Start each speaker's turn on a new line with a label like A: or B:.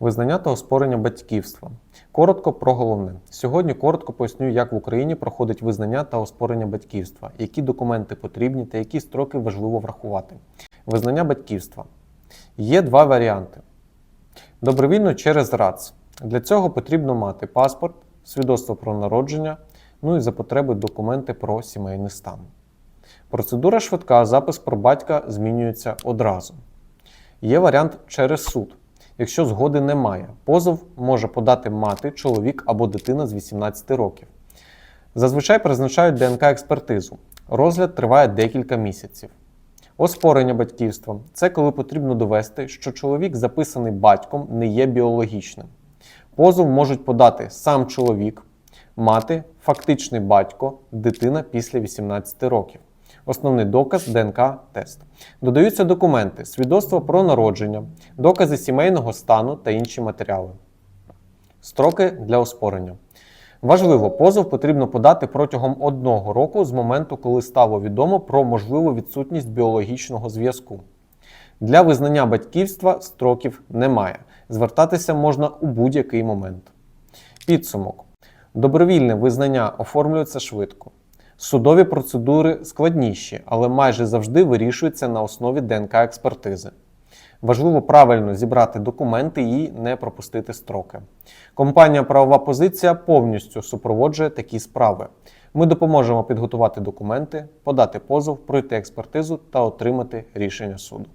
A: Визнання та оспорення батьківства. Коротко про головне. Сьогодні коротко поясню, як в Україні проходить визнання та оспорення батьківства, які документи потрібні та які строки важливо врахувати. Визнання батьківства. Є два варіанти. Добровільно через РАЦ. Для цього потрібно мати паспорт, свідоцтво про народження, ну і за потреби документи про сімейний стан. Процедура швидка, запис про батька змінюється одразу. Є варіант через суд. Якщо згоди немає, позов може подати мати, чоловік або дитина з 18 років. Зазвичай призначають ДНК-експертизу. Розгляд триває декілька місяців. Оспорення батьківства це коли потрібно довести, що чоловік, записаний батьком, не є біологічним. Позов можуть подати сам чоловік, мати, фактичний батько, дитина після 18 років. Основний доказ ДНК-тест. Додаються документи, свідоцтво про народження, докази сімейного стану та інші матеріали. Строки для оспорення. Важливо, позов потрібно подати протягом одного року з моменту, коли стало відомо про можливу відсутність біологічного зв'язку. Для визнання батьківства строків немає. Звертатися можна у будь-який момент. Підсумок. Добровільне визнання оформлюється швидко. Судові процедури складніші, але майже завжди вирішуються на основі ДНК-експертизи. Важливо правильно зібрати документи і не пропустити строки. Компанія Правова позиція повністю супроводжує такі справи. Ми допоможемо підготувати документи, подати позов, пройти експертизу та отримати рішення суду.